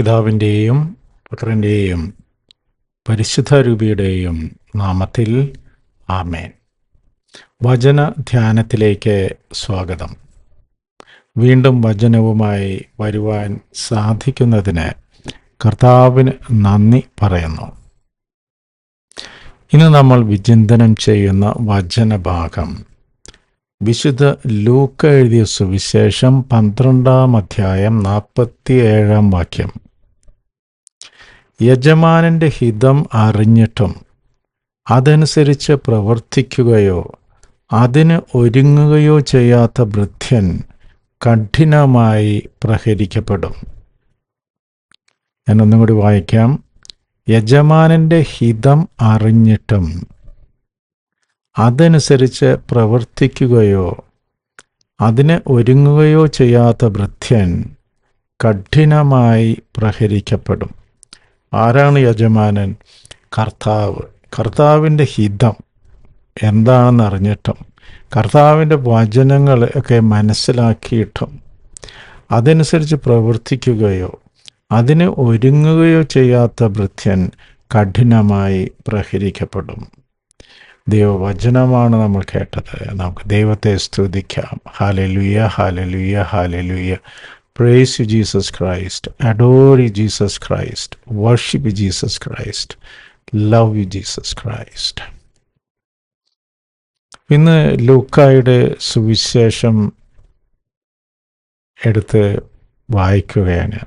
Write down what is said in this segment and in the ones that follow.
പിതാവിന്റെയും പുത്രന്റെയും പരിശുദ്ധ രൂപിയുടെയും നാമത്തിൽ ആമേൻ. വചന ധ്യാനത്തിലേക്ക് സ്വാഗതം. വീണ്ടും വചനവുമായി വരുവാൻ സാധിക്കുന്നതിന് കർത്താവിന് നന്ദി പറയുന്നു. ഇന്ന് നമ്മൾ വിചിന്തനം ചെയ്യുന്ന വചനഭാഗം വിശുദ്ധ ലൂക്ക എഴുതിയ സുവിശേഷം പന്ത്രണ്ടാം അധ്യായം നാൽപ്പത്തിയേഴാം വാക്യം. യജമാനന്റെ ഹിതം അറിഞ്ഞിട്ടും അതനുസരിച്ച് പ്രവർത്തിക്കുകയോ അതിന് ഒരുങ്ങുകയോ ചെയ്യാത്ത ഭൃത്യൻ കഠിനമായി പ്രഹരിക്കപ്പെടും. ഞാനൊന്നും കൂടി വായിക്കാം. യജമാനന്റെ ഹിതം അറിഞ്ഞിട്ടും അതനുസരിച്ച് പ്രവർത്തിക്കുകയോ അതിന് ഒരുങ്ങുകയോ ചെയ്യാത്ത ഭൃത്യൻ കഠിനമായി പ്രഹരിക്കപ്പെടും. ആരാണ് യജമാനൻ? കർത്താവ്. കർത്താവിന്റെ ഹിതം എന്താണെന്ന് അറിഞ്ഞിട്ടും കർത്താവിന്റെ വചനങ്ങൾ ഒക്കെ മനസ്സിലാക്കിയിട്ടും അതനുസരിച്ച് പ്രവർത്തിക്കുകയോ അതിന് ഒരുങ്ങുകയോ ചെയ്യാത്ത വൃദ്ധ്യൻ കഠിനമായി പ്രഹരിക്കപ്പെടും. ദൈവവചനമാണ് നമ്മൾ കേട്ടത്. നമുക്ക് ദൈവത്തെ സ്തുതിക്കാം. Hallelujah hallelujah hallelujah praise you Jesus Christ adore you Jesus Christ worship you Jesus Christ love you Jesus Christ ഇന്ന് ലൂക്കായുടെ സുവിശേഷം എടുത്ത് വായിക്കുകയാണ്.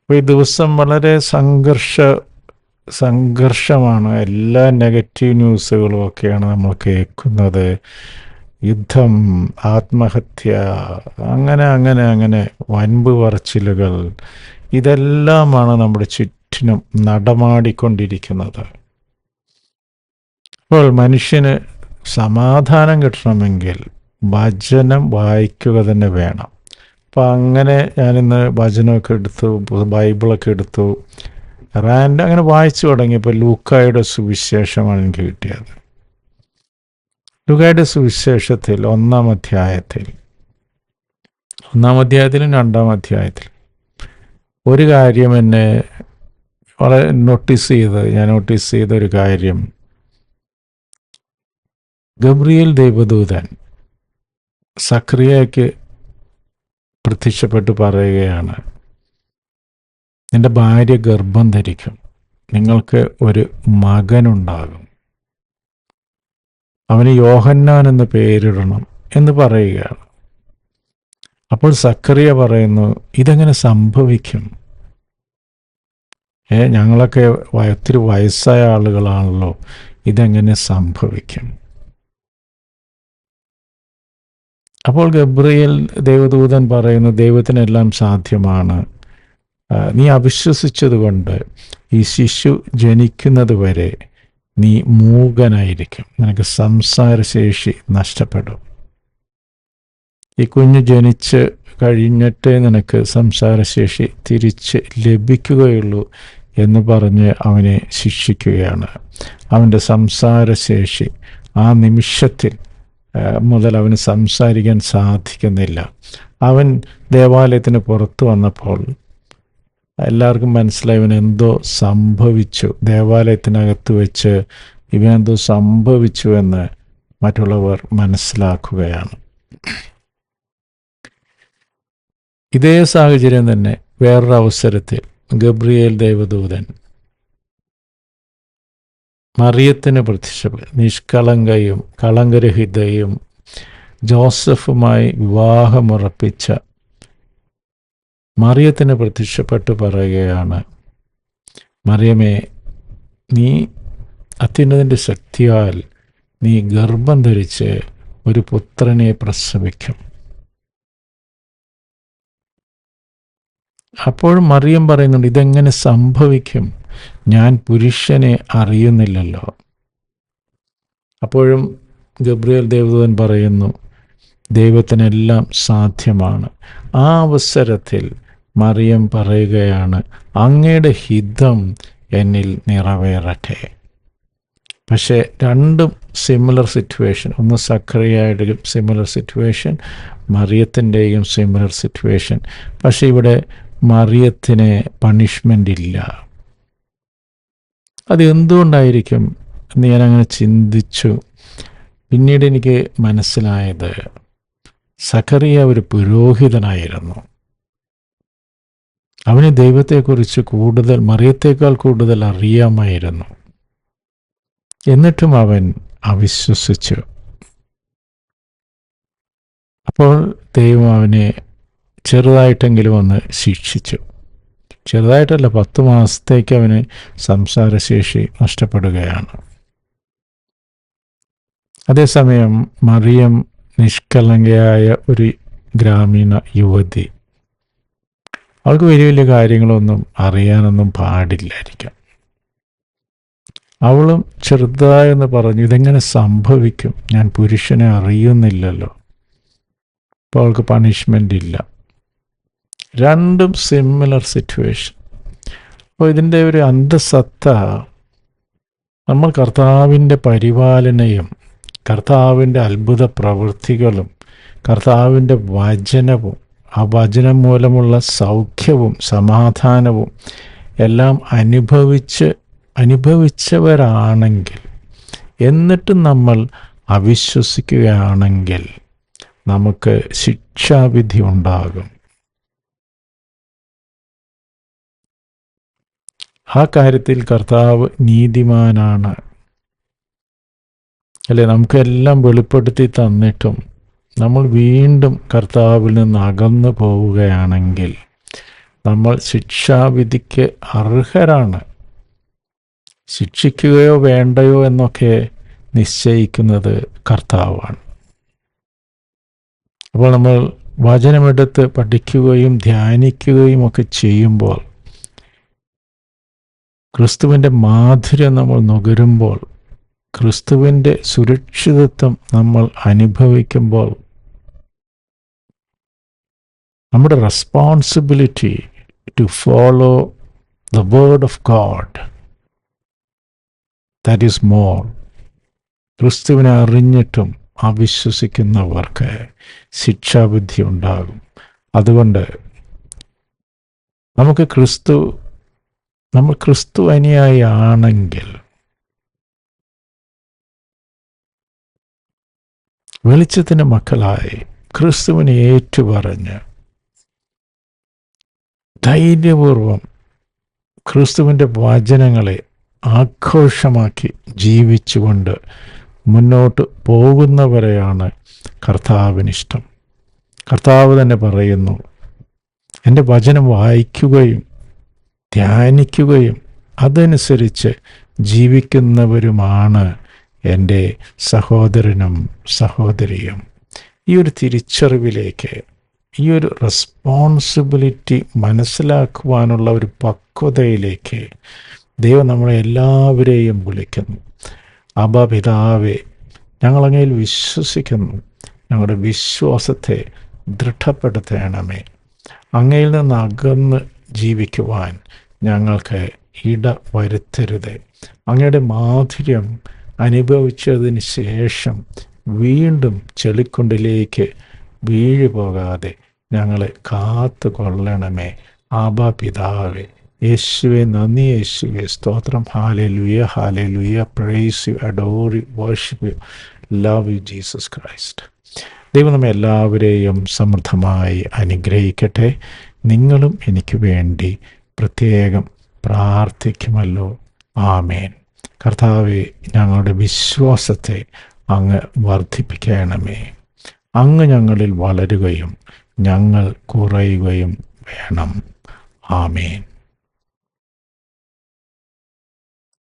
അപ്പോൾ ഈ ദിവസം വളരെ സംഘർഷ സംഘർഷമാണ്. എല്ലാ നെഗറ്റീവ് ന്യൂസുകളും ഒക്കെയാണ് നമ്മൾ കേൾക്കുന്നത്. യുദ്ധം ആത്മഹത്യ അങ്ങനെ അങ്ങനെ അങ്ങനെ വൻപ് പറച്ചിലുകൾ ഇതെല്ലാമാണ് നമ്മുടെ ചുറ്റിനും നടമാടിക്കൊണ്ടിരിക്കുന്നത്. അപ്പോൾ മനുഷ്യന് സമാധാനം കിട്ടണമെങ്കിൽ ഭജനം വായിക്കുക തന്നെ വേണം. അപ്പം അങ്ങനെ ഞാനിന്ന് വചനമൊക്കെ എടുത്തു ബൈബിളൊക്കെ എടുത്തു റാൻഡ് അങ്ങനെ വായിച്ചു തുടങ്ങിയപ്പോൾ ലൂക്കായുടെ സുവിശേഷമാണ് എനിക്ക് കിട്ടിയത്. ലൂക്കായുടെ സുവിശേഷത്തിൽ ഒന്നാം അധ്യായത്തിൽ. ഒന്നാം അധ്യായത്തിലും രണ്ടാം അധ്യായത്തിൽ. ഒരു കാര്യം എന്നെ വളരെ നോട്ടീസ് ചെയ്ത് ഞാൻ നോട്ടീസ് ചെയ്ത ഒരു കാര്യം. ഗബ്രിയേൽ ദേവദൂതൻ സക്രിയയ്ക്ക് പ്രത്യക്ഷപ്പെട്ട് പറയുകയാണ് നിന്റെ ഭാര്യ ഗർഭം ധരിക്കും. നിങ്ങൾക്ക് ഒരു മകനുണ്ടാകും. അവന് യോഹന്നാൻ എന്ന് പേരിടണം എന്ന് പറയുകയാണ്. അപ്പോൾ സക്കറിയ പറയുന്നു ഇതെങ്ങനെ സംഭവിക്കും? ഏ ഞങ്ങളൊക്കെ ഒത്തിരി വയസ്സായ ആളുകളാണല്ലോ ഇതെങ്ങനെ സംഭവിക്കും? അപ്പോൾ ഗബ്രിയേൽ ദേവദൂതൻ പറയുന്നു ദൈവത്തിനെല്ലാം സാധ്യമാണ്. നീ അവിശ്വസിച്ചതുകൊണ്ട് ഈ ശിശു ജനിക്കുന്നത് വരെ നീ മൂകനായിരിക്കും. നിനക്ക് സംസാരശേഷി നഷ്ടപ്പെടും. ഈ കുഞ്ഞ് ജനിച്ച് കഴിഞ്ഞിട്ട് നിനക്ക് സംസാരശേഷി തിരിച്ച് ലഭിക്കുകയുള്ളൂ എന്ന് പറഞ്ഞ് അവനെ ശിക്ഷിക്കുകയാണ്. അവന്റെ സംസാരശേഷി ആ നിമിഷത്തിൽ മുതൽ അവന് സംസാരിക്കാൻ സാധിക്കുന്നില്ല. അവൻ ദേവാലയത്തിന് പുറത്തു വന്നപ്പോൾ എല്ലാവർക്കും മനസ്സിലായി ഇവൻ എന്തോ സംഭവിച്ചു. ദേവാലയത്തിനകത്ത് വെച്ച് ഇവനെന്തോ സംഭവിച്ചു എന്ന് മറ്റുള്ളവർ മനസ്സിലാക്കുകയാണ്. ഇതേ സാഹചര്യം തന്നെ വേറൊരു അവസരത്തിൽ ഗബ്രിയേൽ ദേവദൂതൻ മറിയത്തിന് പ്രത്യക്ഷപ്പെട്ടു നിഷ്കളങ്കയും കളങ്കരഹിതയും ജോസഫുമായി വിവാഹമുറപ്പിച്ച മറിയത്തിന് പ്രത്യക്ഷപ്പെട്ട് പറയുകയാണ് മറിയമേ നീ അത്യുന്നതിന്റെ ശക്തിയാൽ നീ ഗർഭം ധരിച്ച് ഒരു പുത്രനെ പ്രസവിക്കും. അപ്പോൾ മറിയം പറയുന്നുണ്ട് ഇതെങ്ങനെ സംഭവിക്കും? ഞാൻ പുരുഷനെ അറിയുന്നില്ലല്ലോ. അപ്പോഴും ഗബ്രിയേൽ ദേവദൂതൻ പറയുന്നു ദൈവത്തിനെല്ലാം സാധ്യമാണ്. ആ അവസരത്തിൽ മറിയം പറയുകയാണ് അങ്ങയുടെ ഹിതം എന്നിൽ നിറവേറട്ടെ. പക്ഷേ രണ്ടും സിമിലർ സിറ്റുവേഷൻ ഒന്ന് സക്രിയയുടെയും സിമിലർ സിറ്റുവേഷൻ മറിയത്തിന്റെയും സിമിലർ സിറ്റുവേഷൻ പക്ഷേ ഇവിടെ മറിയത്തിന് പണിഷ്മെന്റ് ഇല്ല. അത് എന്തുകൊണ്ടായിരിക്കും എന്ന് ഞാനങ്ങനെ ചിന്തിച്ചു? പിന്നീട് എനിക്ക് മനസ്സിലായത് സക്കറിയ ഒരു പുരോഹിതനായിരുന്നു. അവന് ദൈവത്തെക്കുറിച്ച് കൂടുതൽ മറിയത്തേക്കാൾ കൂടുതൽ അറിയാമായിരുന്നു. എന്നിട്ടും അവൻ അവിശ്വസിച്ചു. അപ്പോൾ ദൈവം അവനെ ചെറുതായിട്ടെങ്കിലും ഒന്ന് ശിക്ഷിച്ചു. ചെറുതായിട്ടല്ല പത്ത് മാസത്തേക്ക് അവന് സംസാരശേഷി നഷ്ടപ്പെടുകയാണ്. അതേസമയം മറിയം നിഷ്കളങ്കയായ ഒരു ഗ്രാമീണ യുവതി. അവൾക്ക് വലിയ വലിയ കാര്യങ്ങളൊന്നും അറിയാനൊന്നും പാടില്ലായിരിക്കാം. അവളും ചെറുതായെന്ന് പറഞ്ഞു ഇതെങ്ങനെ സംഭവിക്കും? ഞാൻ പുരുഷനെ അറിയുന്നില്ലല്ലോ. അപ്പോൾ അവൾക്ക് പണിഷ്മെന്റ് ഇല്ല. രണ്ടും സിമിലർ സിറ്റുവേഷൻ അപ്പോൾ ഇതിന്റെ ഒരു അന്തസത്ത നമ്മൾ കർത്താവിന്റെ പരിപാലനയും കർത്താവിന്റെ അത്ഭുത പ്രവൃത്തികളും കർത്താവിന്റെ വചനവും ആ വചനം മൂലമുള്ള സൗഖ്യവും സമാധാനവും എല്ലാം അനുഭവിച്ച് അനുഭവിച്ചവരാണെങ്കിൽ എന്നിട്ട് നമ്മൾ അവിശ്വസിക്കുകയാണെങ്കിൽ നമുക്ക് ശിക്ഷാവിധി ഉണ്ടാകും. ആ കാര്യത്തിൽ കർത്താവ് നീതിമാനാണ്. അല്ലെ? നമുക്കെല്ലാം വെളിപ്പെടുത്തി തന്നിട്ടും നമ്മൾ വീണ്ടും കർത്താവിൽ നിന്ന് അകന്നു പോവുകയാണെങ്കിൽ നമ്മൾ ശിക്ഷാവിധിക്ക് അർഹരാണ്. ശിക്ഷിക്കുകയോ വേണ്ടയോ എന്നൊക്കെ നിശ്ചയിക്കുന്നത് കർത്താവാണ്. അപ്പോൾ നമ്മൾ വചനമെടുത്ത് പഠിക്കുകയും ധ്യാനിക്കുകയും ഒക്കെ ചെയ്യുമ്പോൾ ക്രിസ്തുവിന്റെ മാധുര്യം നമ്മൾ നുകരുമ്പോൾ ക്രിസ്തുവിന്റെ സുരക്ഷിതത്വം നമ്മൾ അനുഭവിക്കുമ്പോൾ നമ്മുടെ responsibility to follow the word of God that is more ക്രിസ്തുവിനെ അറിഞ്ഞിട്ടും അവിശ്വസിക്കുന്നവർക്ക് ശിക്ഷാബുദ്ധി ഉണ്ടാകും. അതുകൊണ്ട് നമുക്ക് ക്രിസ്തു നമ്മൾ ക്രിസ്തു അനുയായി ആണെങ്കിൽ വെളിച്ചത്തിന് മക്കളായി ക്രിസ്തുവിനെ ഏറ്റുപറഞ്ഞ് ധൈര്യപൂർവം ക്രിസ്തുവിന്റെ വചനങ്ങളെ ആഘോഷമാക്കി ജീവിച്ചുകൊണ്ട് മുന്നോട്ട് പോകുന്നവരെയാണ് കർത്താവിനിഷ്ടം. കർത്താവ് തന്നെ പറയുന്നു എന്റെ വചനം വായിക്കുകയും ധ്യാനിക്കുകയും അതനുസരിച്ച് ജീവിക്കുന്നവരുമാണ് എന്റെ സഹോദരനും സഹോദരിയും ഈ ഒരു തിരിച്ചറിവിലേക്ക് ഈ ഒരു റെസ്പോൺസിബിലിറ്റി മനസ്സിലാക്കുവാനുള്ള ഒരു പക്വതയിലേക്ക് ദൈവം നമ്മളെ എല്ലാവരെയും വിളിക്കുന്നു. അബ പിതാവെ ഞങ്ങളങ്ങയിൽ വിശ്വസിക്കുന്നു. ഞങ്ങളുടെ വിശ്വാസത്തെ ദൃഢപ്പെടുത്തണമേ. അങ്ങയിൽ നിന്ന് അകന്ന് ജീവിക്കുവാൻ ഞങ്ങൾക്ക് ഇട വരുത്തരുത് അങ്ങയുടെ മാധുര്യം അനുഭവിച്ചതിന് ശേഷം വീണ്ടും ചെളിക്കുണ്ടിലേക്ക് വീഴു പോകാതെ ഞങ്ങളെ കാത്തു കൊള്ളണമേ ആബാ പിതാവേ യേശുവെ നന്ദി യേശുവെ. സ്തോത്രം. Hallelujah hallelujah praise you adore you worship you love you Jesus Christ ദൈവം നമ്മെ എല്ലാവരെയും സമൃദ്ധമായി അനുഗ്രഹിക്കട്ടെ. നിങ്ങളും എനിക്ക് വേണ്ടി പ്രത്യേകം പ്രാർത്ഥിക്കുമല്ലോ. ആമേൻ. കർത്താവെ ഞങ്ങളുടെ വിശ്വാസത്തെ അങ്ങ് വർദ്ധിപ്പിക്കണമേ. അങ്ങ് ഞങ്ങളിൽ വളരുകയും ഞങ്ങൾ കുറയുകയും വേണം. ആമേൻ.